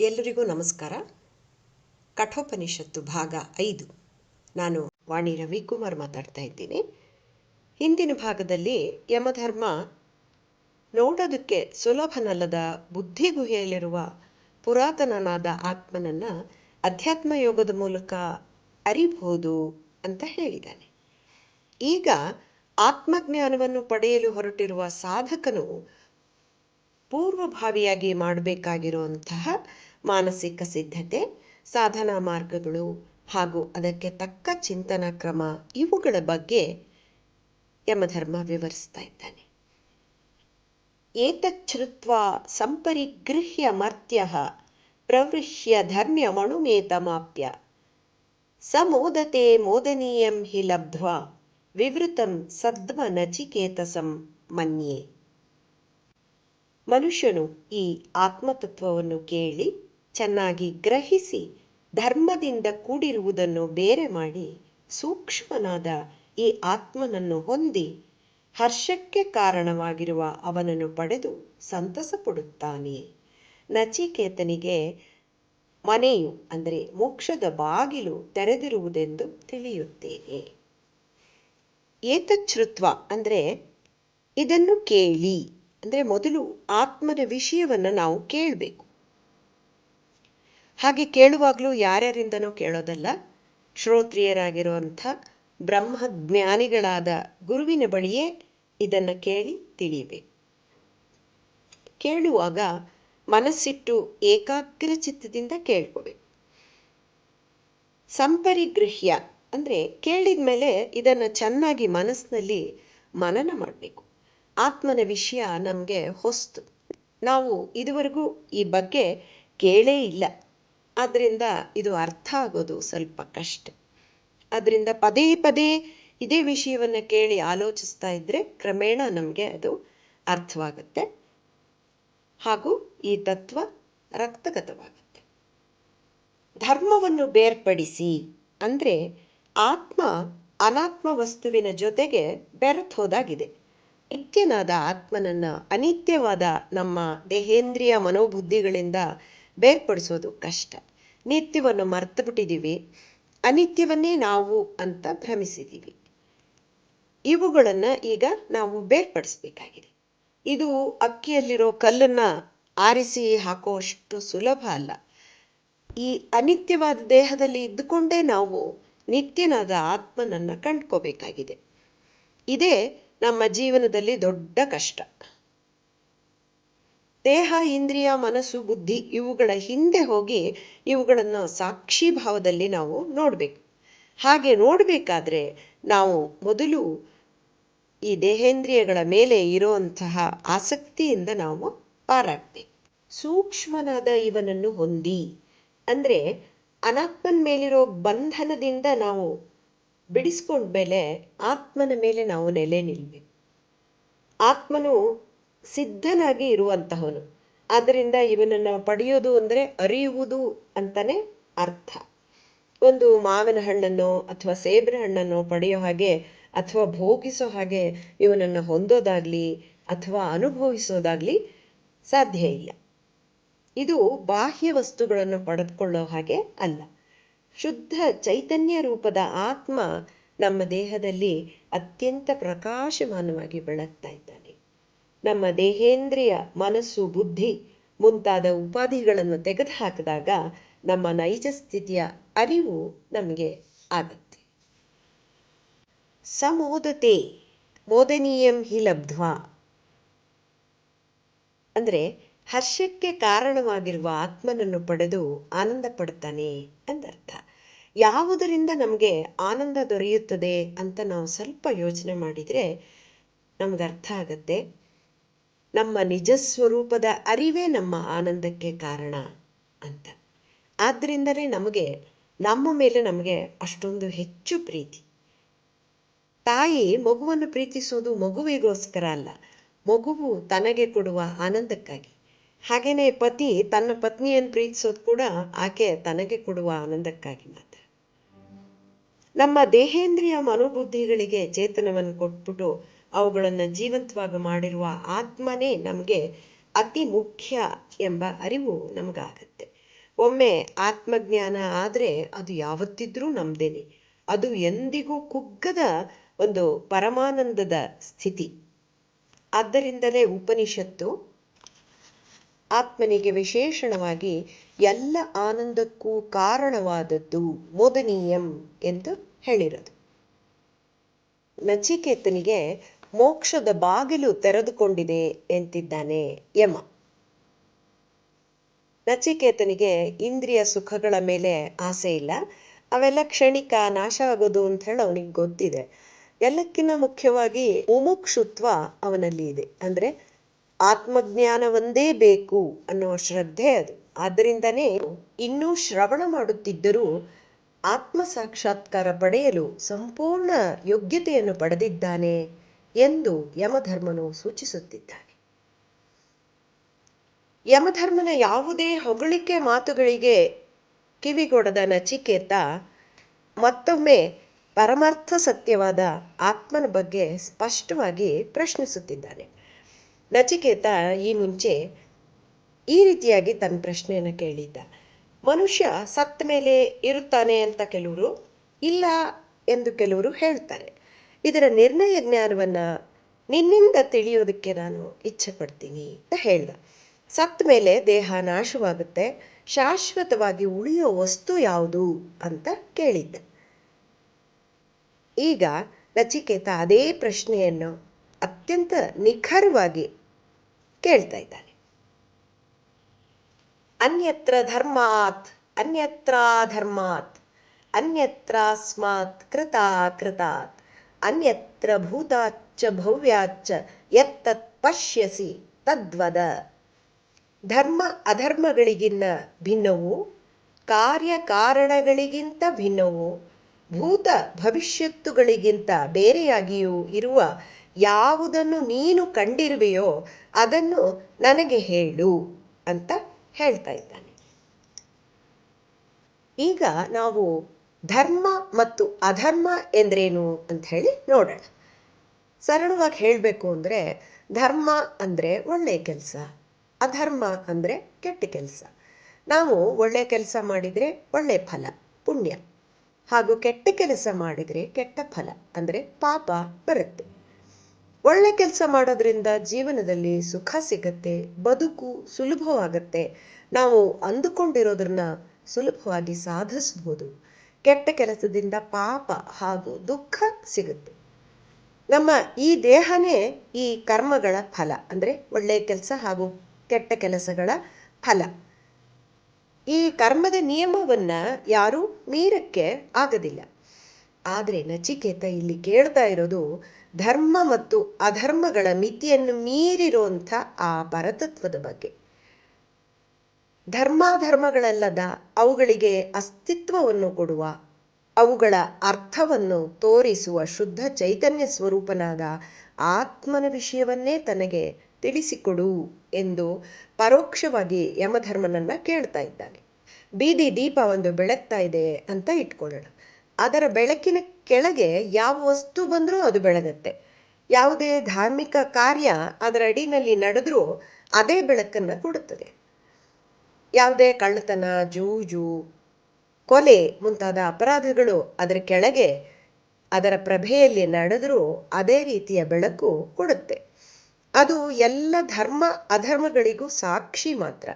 ಎಲ್ಲರಿಗೂ ನಮಸ್ಕಾರ. ಕಠೋಪನಿಷತ್ತು ಭಾಗ ಐದು. ನಾನು ವಾಣಿ ರವಿಕುಮಾರ್ ಮಾತಾಡ್ತಾ ಇದ್ದೀನಿ. ಹಿಂದಿನ ಭಾಗದಲ್ಲಿ ಯಮಧರ್ಮ ನೋಡೋದಕ್ಕೆ ಸುಲಭನಲ್ಲದ ಬುದ್ಧಿಗುಹೆಯಲ್ಲಿರುವ ಪುರಾತನನಾದ ಆತ್ಮನನ್ನು ಅಧ್ಯಾತ್ಮ ಯೋಗದ ಮೂಲಕ ಅರಿಬಹುದು ಅಂತ ಹೇಳಿದ್ದಾನೆ. ಈಗ ಆತ್ಮಜ್ಞಾನವನ್ನು ಪಡೆಯಲು ಹೊರಟಿರುವ ಸಾಧಕನು ಪೂರ್ವಭಾವಿಯಾಗಿ ಮಾಡಬೇಕಾಗಿರುವಂತಹ ಮಾನಸಿಕ ಸಿದ್ಧತೆ, ಸಾಧನಾ ಮಾರ್ಗಗಳು ಹಾಗೂ ಅದಕ್ಕೆ ತಕ್ಕ ಚಿಂತನ ಕ್ರಮ ಇವುಗಳ ಬಗ್ಗೆ ಯಮಧರ್ಮ ವಿವರಿಸ್ತಾ ಇದ್ದಾನೆ. ಏತಚ್ಛ್ರುತ್ವ ಸಂಪರಿಗೃಹ್ಯ ಮರ್ತ್ಯ ಪ್ರವೃಶ್ಯ ಸ ಮೋದತೆ ಮೋದನೀಯಂ ಹಿ ಲಬ್ಧ್ವಾ ವಿವೃತಂ ಸದ್ವ ನಚಿಕೇತಸಂ ಮನ್ಯೆ. ಮನುಷ್ಯನು ಈ ಆತ್ಮತತ್ವವನ್ನು ಕೇಳಿ ಚೆನ್ನಾಗಿ ಗ್ರಹಿಸಿ ಧರ್ಮದಿಂದ ಕೂಡಿರುವುದನ್ನು ಬೇರೆ ಮಾಡಿ ಸೂಕ್ಷ್ಮನಾದ ಈ ಆತ್ಮನನ್ನು ಹೊಂದಿ ಹರ್ಷಕ್ಕೆ ಕಾರಣವಾಗಿರುವ ಅವನನ್ನು ಪಡೆದು ಸಂತಸ ಪಡುತ್ತಾನೆ ನಚಿಕೇತನಿಗೆ ಮನೆಯು, ಅಂದರೆ ಮೋಕ್ಷದ ಬಾಗಿಲು ತೆರೆದಿರುವುದೆಂದು ತಿಳಿಯುತ್ತೇನೆ. ಏತಚ್ಛೃತ್ವ ಅಂದರೆ ಇದನ್ನು ಕೇಳಿ, ಅಂದರೆ ಮೊದಲು ಆತ್ಮನ ವಿಷಯವನ್ನು ನಾವು ಕೇಳಬೇಕು. ಹಾಗೆ ಕೇಳುವಾಗಲೂ ಯಾರ್ಯಾರಿಂದನೋ ಕೇಳೋದಲ್ಲ. ಶ್ರೋತ್ರಿಯರಾಗಿರುವಂಥ ಬ್ರಹ್ಮಜ್ಞಾನಿಗಳಾದ ಗುರುವಿನ ಬಳಿಯೇ ಇದನ್ನು ಕೇಳಿ ತಿಳಿಯಬೇಕು ಕೇಳುವಾಗ ಮನಸ್ಸಿಟ್ಟು ಏಕಾಗ್ರ ಚಿತ್ತದಿಂದ ಕೇಳ್ಕೋಬೇಕು ಸಂಪರಿಗೃಹ್ಯ ಅಂದರೆ ಕೇಳಿದ ಮೇಲೆ ಇದನ್ನು ಚೆನ್ನಾಗಿ ಮನಸ್ಸಿನಲ್ಲಿ ಮನನ ಮಾಡಬೇಕು. ಆತ್ಮನ ವಿಷಯ ನಮಗೆ ಹೊಸ್ತು. ನಾವು ಇದುವರೆಗೂ ಈ ಬಗ್ಗೆ ಕೇಳೇ ಇಲ್ಲ. ಆದ್ದರಿಂದ ಇದು ಅರ್ಥ ಆಗೋದು ಸ್ವಲ್ಪ ಕಷ್ಟ. ಅದರಿಂದ ಪದೇ ಪದೇ ಇದೇ ವಿಷಯವನ್ನು ಕೇಳಿ ಆಲೋಚಿಸ್ತಾ ಇದ್ದರೆ ಕ್ರಮೇಣ ನಮಗೆ ಅದು ಅರ್ಥವಾಗುತ್ತೆ. ಹಾಗೂ ಈ ತತ್ವ ರಕ್ತಗತವಾಗುತ್ತೆ. ಧರ್ಮವನ್ನು ಬೇರ್ಪಡಿಸಿ ಅಂದರೆ ಆತ್ಮ ಅನಾತ್ಮ ವಸ್ತುವಿನ ಜೊತೆಗೆ ಬೆರೆತು ಹೋದಾಗಿದೆ. ನಿತ್ಯನಾದ ಆತ್ಮನನ್ನ ಅನಿತ್ಯವಾದ ನಮ್ಮ ದೇಹೇಂದ್ರಿಯ ಮನೋಬುದ್ಧಿಗಳಿಂದ ಬೇರ್ಪಡಿಸೋದು ಕಷ್ಟ. ನಿತ್ಯವನ್ನು ಮರೆತು ಬಿಟ್ಟಿದ್ದೀವಿ ಅನಿತ್ಯವನ್ನೇ ನಾವು ಅಂತ ಭ್ರಮಿಸಿದ್ದೀವಿ. ಇವುಗಳನ್ನು ಈಗ ನಾವು ಬೇರ್ಪಡಿಸ್ಬೇಕಾಗಿದೆ. ಇದು ಅಕ್ಕಿಯಲ್ಲಿರೋ ಕಲ್ಲನ್ನ ಆರಿಸಿ ಹಾಕುವಷ್ಟು ಸುಲಭ ಅಲ್ಲ. ಈ ಅನಿತ್ಯವಾದ ದೇಹದಲ್ಲಿ ಇದ್ದುಕೊಂಡೇ ನಾವು ನಿತ್ಯನಾದ ಆತ್ಮನನ್ನ ಕಂಡ್ಕೋಬೇಕಾಗಿದೆ. ಇದೇ ನಮ್ಮ ಜೀವನದಲ್ಲಿ ದೊಡ್ಡ ಕಷ್ಟ. ದೇಹ, ಇಂದ್ರಿಯ, ಮನಸ್ಸು, ಬುದ್ಧಿ ಇವುಗಳ ಹಿಂದೆ ಹೋಗಿ ಇವುಗಳನ್ನು ಸಾಕ್ಷಿ ಭಾವದಲ್ಲಿ ನಾವು ನೋಡಬೇಕು. ಹಾಗೆ ನೋಡಬೇಕಾದ್ರೆ ನಾವು ಮೊದಲು ಈ ದೇಹೇಂದ್ರಿಯಗಳ ಮೇಲೆ ಇರುವಂತಹ ಆಸಕ್ತಿಯಿಂದ ನಾವು ಪಾರಾಗಬೇಕು. ಸೂಕ್ಷ್ಮನಾದ ಇವನನ್ನು ಹೊಂದಿ, ಅಂದ್ರೆ ಅನಾತ್ಮನ ಮೇಲಿರೋ ಬಂಧನದಿಂದ ನಾವು ಬಿಡಿಸ್ಕೊಂಡ್ಮೇಲೆ ಆತ್ಮನ ಮೇಲೆ ನಾವು ನೆಲೆ ನಿಲ್ಬೇಕು. ಆತ್ಮನು ಸಿದ್ಧನಾಗಿ ಇರುವಂತಹವನು. ಆದ್ದರಿಂದ ಇವನನ್ನ ಪಡೆಯೋದು ಅಂದರೆ ಅರಿಯುವುದು ಅಂತಾನೆ ಅರ್ಥ. ಒಂದು ಮಾವಿನ ಹಣ್ಣನ್ನು ಅಥವಾ ಸೇಬಿನ ಹಣ್ಣನ್ನು ಪಡೆಯೋ ಹಾಗೆ ಅಥವಾ ಭೋಗಿಸೋ ಹಾಗೆ ಇವನನ್ನು ಹೊಂದೋದಾಗ್ಲಿ ಅಥವಾ ಅನುಭವಿಸೋದಾಗ್ಲಿ ಸಾಧ್ಯ ಇಲ್ಲ. ಇದು ಬಾಹ್ಯ ವಸ್ತುಗಳನ್ನು ಪಡೆದುಕೊಳ್ಳೋ ಹಾಗೆ ಅಲ್ಲ. ಶುದ್ಧ ಚೈತನ್ಯ ರೂಪದ ಆತ್ಮ ನಮ್ಮ ದೇಹದಲ್ಲಿ ಅತ್ಯಂತ ಪ್ರಕಾಶಮಾನವಾಗಿ ಬೆಳಗ್ತಾ ಇದ್ದಾನೆ. ನಮ್ಮ ದೇಹೇಂದ್ರಿಯ ಮನಸ್ಸು, ಬುದ್ಧಿ ಮುಂತಾದ ಉಪಾಧಿಗಳನ್ನು ತೆಗೆದುಹಾಕಿದಾಗ ನಮ್ಮ ನೈಜ ಸ್ಥಿತಿಯ ಅರಿವು ನಮಗೆ ಆಗುತ್ತೆ. ಸಮೋದತೆ, ಮೋದನೀಯಂ ಹಿ ಲಬ್ಧ್ವಾ. ಅಂದರೆ ಹರ್ಷಕ್ಕೆ ಕಾರಣವಾಗಿರುವ ಆತ್ಮನನ್ನು ಪಡೆದು ಆನಂದ ಪಡ್ತಾನೆ ಅಂದರ್ಥ. ಯಾವುದರಿಂದ ನಮಗೆ ಆನಂದ ದೊರೆಯುತ್ತದೆ ಅಂತ ನಾವು ಸ್ವಲ್ಪ ಯೋಚನೆ ಮಾಡಿದರೆ ನಮ್ಗೆ ಅರ್ಥ ಆಗತ್ತೆ. ನಮ್ಮ ನಿಜ ಸ್ವರೂಪದ ಅರಿವೇ ನಮ್ಮ ಆನಂದಕ್ಕೆ ಕಾರಣ ಅಂತ. ಆದ್ದರಿಂದಲೇ ನಮಗೆ, ನಮ್ಮ ಮೇಲೆ ನಮಗೆ ಅಷ್ಟೊಂದು ಹೆಚ್ಚು ಪ್ರೀತಿ. ತಾಯಿ ಮಗುವನ್ನು ಪ್ರೀತಿಸೋದು ಮಗುವಿಗೋಸ್ಕರ ಅಲ್ಲ, ಮಗುವು ತನಗೆ ಕೊಡುವ ಆನಂದಕ್ಕಾಗಿ. ಹಾಗೇನೆ ಪತಿ ತನ್ನ ಪತ್ನಿಯನ್ನು ಪ್ರೀತಿಸೋದು ಕೂಡ ಆಕೆ ತನಗೆ ಕೊಡುವ ಆನಂದಕ್ಕಾಗಿ ಮಾತ್ರ. ನಮ್ಮ ದೇಹೇಂದ್ರಿಯ ಮನೋಬುದ್ಧಿಗಳಿಗೆ ಚೇತನವನ್ನು ಕೊಟ್ಬಿಟ್ಟು ಅವುಗಳನ್ನು ಜೀವಂತವಾಗಿ ಮಾಡಿರುವ ಆತ್ಮನೇ ನಮಗೆ ಅತಿ ಮುಖ್ಯ ಎಂಬ ಅರಿವು ನಮಗಾಗತ್ತೆ. ಒಮ್ಮೆ ಆತ್ಮಜ್ಞಾನ ಆದರೆ ಅದು ಯಾವತ್ತಿದ್ರೂ ನಮ್ದೇನೆ. ಅದು ಎಂದಿಗೂ ಕುಗ್ಗದ ಒಂದು ಪರಮಾನಂದದ ಸ್ಥಿತಿ. ಆದ್ದರಿಂದಲೇ ಉಪನಿಷತ್ತು ಆತ್ಮನಿಗೆ ವಿಶೇಷಣವಾಗಿ ಎಲ್ಲ ಆನಂದಕ್ಕೂ ಕಾರಣವಾದದ್ದು ಮೋದನೀಯಂ ಎಂದು ಹೇಳಿರೋದು. ನಚಿಕೇತನಿಗೆ ಮೋಕ್ಷದ ಬಾಗಿಲು ತೆರೆದುಕೊಂಡಿದೆ ಎಂತಿದ್ದಾನೆ ಯಮ. ನಚಿಕೇತನಿಗೆ ಇಂದ್ರಿಯ ಸುಖಗಳ ಮೇಲೆ ಆಸೆ ಇಲ್ಲ. ಅವೆಲ್ಲ ಕ್ಷಣಿಕ ನಾಶ ಆಗೋದು ಅಂತ ಹೇಳಿ ಅವನಿಗೆ ಗೊತ್ತಿದೆ. ಎಲ್ಲಕ್ಕಿಂತ ಮುಖ್ಯವಾಗಿ ಮುಮುಕ್ಷುತ್ವ ಅವನಲ್ಲಿ ಇದೆ. ಅಂದ್ರೆ ಆತ್ಮಜ್ಞಾನ ಒಂದೇ ಬೇಕು ಅನ್ನೋ ಶ್ರದ್ಧೆ ಅದು. ಆದ್ದರಿಂದನೇ ಇನ್ನೂ ಶ್ರವಣ ಮಾಡುತ್ತಿದ್ದರೂ ಆತ್ಮ ಸಾಕ್ಷಾತ್ಕಾರ ಪಡೆಯಲು ಸಂಪೂರ್ಣ ಯೋಗ್ಯತೆಯನ್ನು ಪಡೆದಿದ್ದಾನೆ. ಎಂದು ಯಮಧರ್ಮನು ಸೂಚಿಸುತ್ತಿದ್ದಾನೆ. ಯಮಧರ್ಮನ ಯಾವುದೇ ಹೊಗಳಿಕೆ ಮಾತುಗಳಿಗೆ ಕಿವಿಗೊಡದ ನಚಿಕೇತ ಮತ್ತೊಮ್ಮೆ ಪರಮಾರ್ಥ ಸತ್ಯವಾದ ಆತ್ಮನ ಬಗ್ಗೆ ಸ್ಪಷ್ಟವಾಗಿ ಪ್ರಶ್ನಿಸುತ್ತಿದ್ದಾನೆ. ನಚಿಕೇತ ಈ ಮುಂಚೆ ಈ ರೀತಿಯಾಗಿ ತನ್ನ ಪ್ರಶ್ನೆಯನ್ನು ಕೇಳಿದ್ದ. ಮನುಷ್ಯ ಸತ್ತ ಮೇಲೆ ಇರುತ್ತಾನೆ ಅಂತ ಕೆಲವರು ಇಲ್ಲ ಎಂದು ಕೆಲವರು ಹೇಳ್ತಾರೆ. ಇದರ ನಿರ್ಣಯ ಜ್ಞಾನವನ್ನ ನಿನ್ನಿಂದ ತಿಳಿಯೋದಕ್ಕೆ ನಾನು ಇಚ್ಛೆ ಪಡ್ತೀನಿ ಅಂತ ಹೇಳ್ದ. ಸತ್ತ ಮೇಲೆ ದೇಹ ನಾಶವಾಗುತ್ತೆ, ಶಾಶ್ವತವಾಗಿ ಉಳಿಯೋ ವಸ್ತು ಯಾವುದು ಅಂತ ಕೇಳಿದ್ದ. ಈಗ ನಚಿಕೇತ ಅದೇ ಪ್ರಶ್ನೆಯನ್ನು ಅತ್ಯಂತ ನಿಖರವಾಗಿ ಕೇಳ್ತಾ ಇದ್ದಾನೆ. ಅನ್ಯತ್ರ ಧರ್ಮಾತ್ ಅನ್ಯತ್ರ ಧರ್ಮಾತ್, ಅನ್ಯತ್ರಾಸ್ಮಾತ್ ಕೃತ ಕೃತಾತ್. ಅನ್ಯತ್ರ ಭೂತಾಚ್ಚ ಭವ್ಯಾಚ್ಚ ಎತ್ತತ್ ಪಶ್ಯಸಿ ತದ್ವದ. ಧರ್ಮ ಅಧರ್ಮಗಳಿಗಿನ್ನ ಭಿನ್ನವು ಕಾರ್ಯ ಕಾರಣಗಳಿಗಿಂತ ಭಿನ್ನವು, ಭೂತ ಭವಿಷ್ಯತ್ತುಗಳಿಗಿಂತ ಬೇರೆಯಾಗಿಯೂ ಇರುವ ಯಾವುದನ್ನು ನೀನು ಕಂಡಿರುವೆಯೋ ಅದನ್ನು ನನಗೆ ಹೇಳು ಅಂತ ಹೇಳ್ತಾ ಇದ್ದಾನೆ. ಈಗ ನಾವು ಧರ್ಮ ಮತ್ತು ಅಧರ್ಮ ಎಂದ್ರೇನು ಅಂತ ಹೇಳಿ ನೋಡೋಣ. ಸರಳವಾಗಿ ಹೇಳಬೇಕು ಅಂದರೆ ಧರ್ಮ ಅಂದರೆ ಒಳ್ಳೆಯ ಕೆಲಸ, ಅಧರ್ಮ ಅಂದರೆ ಕೆಟ್ಟ ಕೆಲಸ. ನಾವು ಒಳ್ಳೆಯ ಕೆಲಸ ಮಾಡಿದರೆ ಒಳ್ಳೆ ಫಲ, ಪುಣ್ಯ. ಹಾಗೂ ಕೆಟ್ಟ ಕೆಲಸ ಮಾಡಿದರೆ ಕೆಟ್ಟ ಫಲ, ಅಂದರೆ ಪಾಪ ಬರುತ್ತೆ. ಒಳ್ಳೆ ಕೆಲಸ ಮಾಡೋದ್ರಿಂದ ಜೀವನದಲ್ಲಿ ಸುಖ ಸಿಗತ್ತೆ, ಬದುಕು ಸುಲಭವಾಗತ್ತೆ. ನಾವು ಅಂದುಕೊಂಡಿರೋದನ್ನ ಸುಲಭವಾಗಿ ಸಾಧಿಸ್ಬೋದು. ಕೆಟ್ಟ ಕೆಲಸದಿಂದ ಪಾಪ ಹಾಗೂ ದುಃಖ ಸಿಗುತ್ತೆ. ನಮ್ಮ ಈ ದೇಹನೇ ಈ ಕರ್ಮಗಳ ಫಲ, ಅಂದರೆ ಒಳ್ಳೆಯ ಕೆಲಸ ಹಾಗೂ ಕೆಟ್ಟ ಕೆಲಸಗಳ ಫಲ. ಈ ಕರ್ಮದ ನಿಯಮವನ್ನ ಯಾರೂ ಮೀರಕ್ಕೆ ಆಗದಿಲ್ಲ. ಆದರೆ ನಚಿಕೇತ ಇಲ್ಲಿ ಕೇಳ್ತಾ ಇರೋದು, ಧರ್ಮ ಮತ್ತು ಅಧರ್ಮಗಳ ಮಿತಿಯನ್ನು ಮೀರಿರುವಂಥ ಆ ಪರತತ್ವದ ಬಗ್ಗೆ. ಧರ್ಮಾಧರ್ಮಗಳಲ್ಲದ ಅವುಗಳಿಗೆ ಅಸ್ತಿತ್ವವನ್ನು ಕೊಡುವ, ಅವುಗಳ ಅರ್ಥವನ್ನು ತೋರಿಸುವ ಶುದ್ಧ ಚೈತನ್ಯ ಸ್ವರೂಪನಾದ ಆತ್ಮನ ವಿಷಯವನ್ನೇ ತನಗೆ ತಿಳಿಸಿಕೊಡು ಎಂದು ಪರೋಕ್ಷವಾಗಿ ಯಮಧರ್ಮನನ್ನ ಕೇಳ್ತಾ ಇದ್ದಾನೆ. ಬೀದಿ ದೀಪ ಒಂದು ಬೆಳಗ್ತಾ ಇದೆ ಅಂತ ಇಟ್ಕೊಳ್ಳೋಣ. ಅದರ ಬೆಳಕಿನ ಕೆಳಗೆ ಯಾವ ವಸ್ತು ಬಂದರೂ ಅದು ಬೆಳಗತ್ತೆ. ಯಾವುದೇ ಧಾರ್ಮಿಕ ಕಾರ್ಯ ಅದರ ಅಡಿನಲ್ಲಿ ನಡೆದ್ರೂ ಅದೇ ಬೆಳಕನ್ನು ಕೊಡುತ್ತದೆ. ಯಾವುದೇ ಕಳ್ಳತನ, ಜೂಜು, ಕೊಲೆ ಮುಂತಾದ ಅಪರಾಧಗಳು ಅದರ ಕೆಳಗೆ, ಅದರ ಪ್ರಭೆಯಲ್ಲಿ ನಡೆದರೂ ಅದೇ ರೀತಿಯ ಬೆಳಕು ಕೊಡುತ್ತೆ. ಅದು ಎಲ್ಲ ಧರ್ಮ ಅಧರ್ಮಗಳಿಗೂ ಸಾಕ್ಷಿ ಮಾತ್ರ.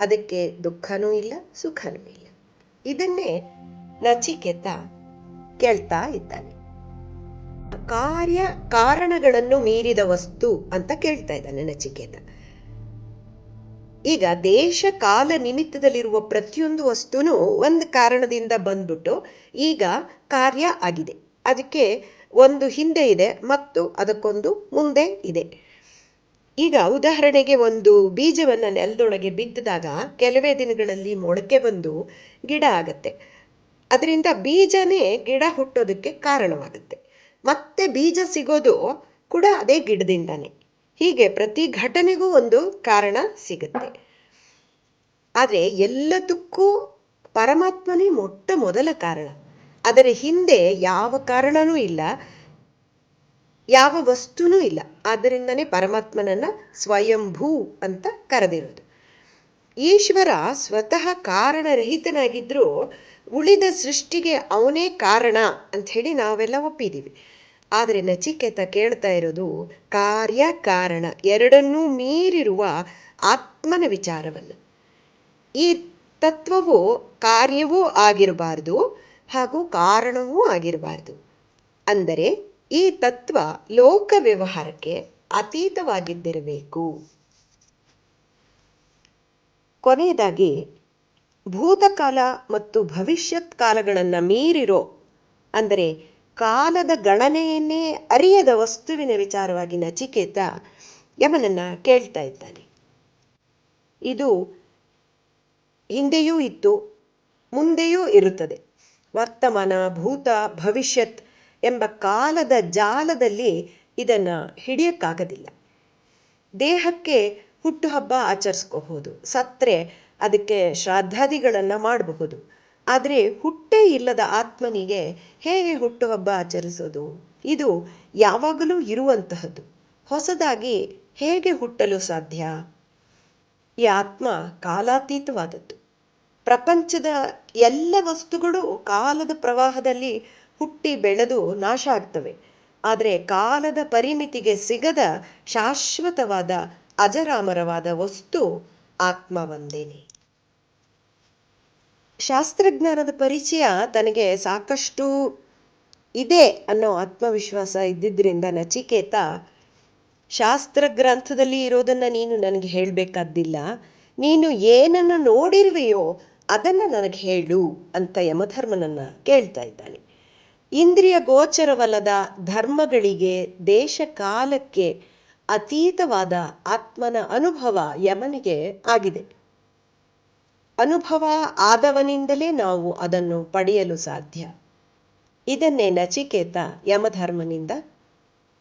ಅದಕ್ಕೆ ದುಃಖನೂ ಇಲ್ಲ, ಸುಖನೂ ಇಲ್ಲ. ಇದನ್ನೇ ನಚಿಕೇತ ಕೇಳ್ತಾ ಇದ್ದಾನೆ. ಕಾರ್ಯ ಕಾರಣಗಳನ್ನು ಮೀರಿದ ವಸ್ತು ಅಂತ ಕೇಳ್ತಾ ಇದ್ದಾನೆ ನಚಿಕೇತ. ಈಗ ದೇಶ ಕಾಲ ನಿಮಿತ್ತದಲ್ಲಿರುವ ಪ್ರತಿಯೊಂದು ವಸ್ತುನು ಒಂದು ಕಾರಣದಿಂದ ಬಂದ್ಬಿಟ್ಟು ಈಗ ಕಾರ್ಯ ಆಗಿದೆ. ಅದಕ್ಕೆ ಒಂದು ಹಿಂದೆ ಇದೆ ಮತ್ತು ಅದಕ್ಕೊಂದು ಮುಂದೆ ಇದೆ. ಈಗ ಉದಾಹರಣೆಗೆ ಒಂದು ಬೀಜವನ್ನ ನೆಲದೊಳಗೆ ಬಿತ್ತಿದಾಗ ಕೆಲವೇ ದಿನಗಳಲ್ಲಿ ಮೊಳಕೆ ಬಂದು ಗಿಡ ಆಗತ್ತೆ. ಅದರಿಂದ ಬೀಜನೇ ಗಿಡ ಹುಟ್ಟೋದಕ್ಕೆ ಕಾರಣವಾಗುತ್ತೆ. ಮತ್ತೆ ಬೀಜ ಸಿಗೋದು ಕೂಡ ಅದೇ ಗಿಡದಿಂದಾನೆ. ಹೀಗೆ ಪ್ರತಿ ಘಟನೆಗೂ ಒಂದು ಕಾರಣ ಸಿಗುತ್ತೆ. ಆದರೆ ಎಲ್ಲದಕ್ಕೂ ಪರಮಾತ್ಮನೇ ಮೊಟ್ಟ ಮೊದಲ ಕಾರಣ. ಅದರ ಹಿಂದೆ ಯಾವ ಕಾರಣನೂ ಇಲ್ಲ, ಯಾವ ವಸ್ತುನೂ ಇಲ್ಲ. ಆದ್ದರಿಂದನೇ ಪರಮಾತ್ಮನನ್ನ ಸ್ವಯಂಭೂ ಅಂತ ಕರೆದಿರೋದು. ಈಶ್ವರ ಸ್ವತಃ ಕಾರಣರಹಿತನಾಗಿದ್ರೂ ಉಳಿದ ಸೃಷ್ಟಿಗೆ ಅವನೇ ಕಾರಣ ಅಂಥೇಳಿ ನಾವೆಲ್ಲ ಒಪ್ಪಿದ್ದೀವಿ. ಆದರೆ ನಚಿಕೇತ ಕೇಳ್ತಾ ಇರೋದು ಕಾರ್ಯ ಕಾರಣ ಎರಡನ್ನೂ ಮೀರಿರುವ ಆತ್ಮನ ವಿಚಾರವನ್ನು. ಈ ತತ್ವವು ಕಾರ್ಯವೂ ಆಗಿರಬಾರ್ದು ಹಾಗೂ ಕಾರಣವೂ ಆಗಿರಬಾರ್ದು. ಅಂದರೆ ಈ ತತ್ವ ಲೋಕ ವ್ಯವಹಾರಕ್ಕೆ ಅತೀತವಾಗಿದ್ದಿರಬೇಕು. ಕೊನೆಯದಾಗಿ ಭೂತಕಾಲ ಮತ್ತು ಭವಿಷ್ಯತ್ ಕಾಲಗಳನ್ನು ಮೀರಿರೋ, ಅಂದರೆ ಕಾಲದ ಗಣನೆಯನ್ನೇ ಅರಿಯದ ವಸ್ತುವಿನ ವಿಚಾರವಾಗಿ ನಚಿಕೇತ ಯಮನನ್ನ ಕೇಳ್ತಾ ಇದ್ದಾನೆ. ಇದು ಹಿಂದೆಯೂ ಇತ್ತು, ಮುಂದೆಯೂ ಇರುತ್ತದೆ. ವರ್ತಮಾನ, ಭೂತ, ಭವಿಷ್ಯತ್ ಎಂಬ ಕಾಲದ ಜಾಲದಲ್ಲಿ ಇದನ್ನು ಹಿಡಿಯಕ್ಕಾಗದಿಲ್ಲ. ದೇಹಕ್ಕೆ ಹುಟ್ಟುಹಬ್ಬ ಆಚರಿಸ್ಕೋಬಹುದು. ಸತ್ರೆ ಅದಕ್ಕೆ ಶ್ರಾದ್ದಾದಿಗಳನ್ನು ಮಾಡಬಹುದು. ಆದರೆ ಹುಟ್ಟೇ ಇಲ್ಲದ ಆತ್ಮನಿಗೆ ಹೇಗೆ ಹುಟ್ಟುಹಬ್ಬ ಆಚರಿಸೋದು? ಇದು ಯಾವಾಗಲೂ ಇರುವಂತಹದ್ದು. ಹೊಸದಾಗಿ ಹೇಗೆ ಹುಟ್ಟಲು ಸಾಧ್ಯ? ಈ ಆತ್ಮ ಕಾಲಾತೀತವಾದದ್ದು. ಪ್ರಪಂಚದ ಎಲ್ಲ ವಸ್ತುಗಳು ಕಾಲದ ಪ್ರವಾಹದಲ್ಲಿ ಹುಟ್ಟಿ ಬೆಳೆದು ನಾಶ ಆಗ್ತವೆ. ಆದರೆ ಕಾಲದ ಪರಿಮಿತಿಗೆ ಸಿಗದ ಶಾಶ್ವತವಾದ ಅಜರಾಮರವಾದ ವಸ್ತು ಆತ್ಮ ಒಂದೇನೆ ಶಾಸ್ತ್ರಜ್ಞಾನದ ಪರಿಚಯ ತನಗೆ ಸಾಕಷ್ಟು ಇದೆ ಅನ್ನೋ ಆತ್ಮವಿಶ್ವಾಸ ಇದ್ದಿದ್ದರಿಂದ ನಚಿಕೇತ ಶಾಸ್ತ್ರ ಗ್ರಂಥದಲ್ಲಿ ಇರೋದನ್ನ ನೀನು ನನಗೆ ಹೇಳಬೇಕಾದ್ದಿಲ್ಲ. ನೀನು ಏನನ್ನು ನೋಡಿರುವೆಯೋ ಅದನ್ನು ನನಗೆ ಹೇಳು ಅಂತ ಯಮಧರ್ಮನನ್ನು ಕೇಳ್ತಾ ಇದ್ದಾನೆ. ಇಂದ್ರಿಯ ಗೋಚರವಲ್ಲದ ಧರ್ಮಗಳಿಗೆ ದೇಶ ಕಾಲಕ್ಕೆ ಅತೀತವಾದ ಆತ್ಮನ ಅನುಭವ ಯಮನಿಗೆ ಆಗಿದೆ. ಅನುಭವ ಆದವನಿಂದಲೇ ನಾವು ಅದನ್ನು ಪಡೆಯಲು ಸಾಧ್ಯ. ಇದನ್ನೇ ನಚಿಕೇತ ಯಮಧರ್ಮನಿಂದ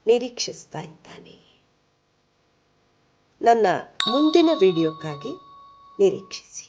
ನಿರೀಕ್ಷಿಸ್ತಾ ಇದ್ದಾನೆ. ನನ್ನ ಮುಂದಿನ ವಿಡಿಯೋಕ್ಕಾಗಿ ನಿರೀಕ್ಷಿಸಿ.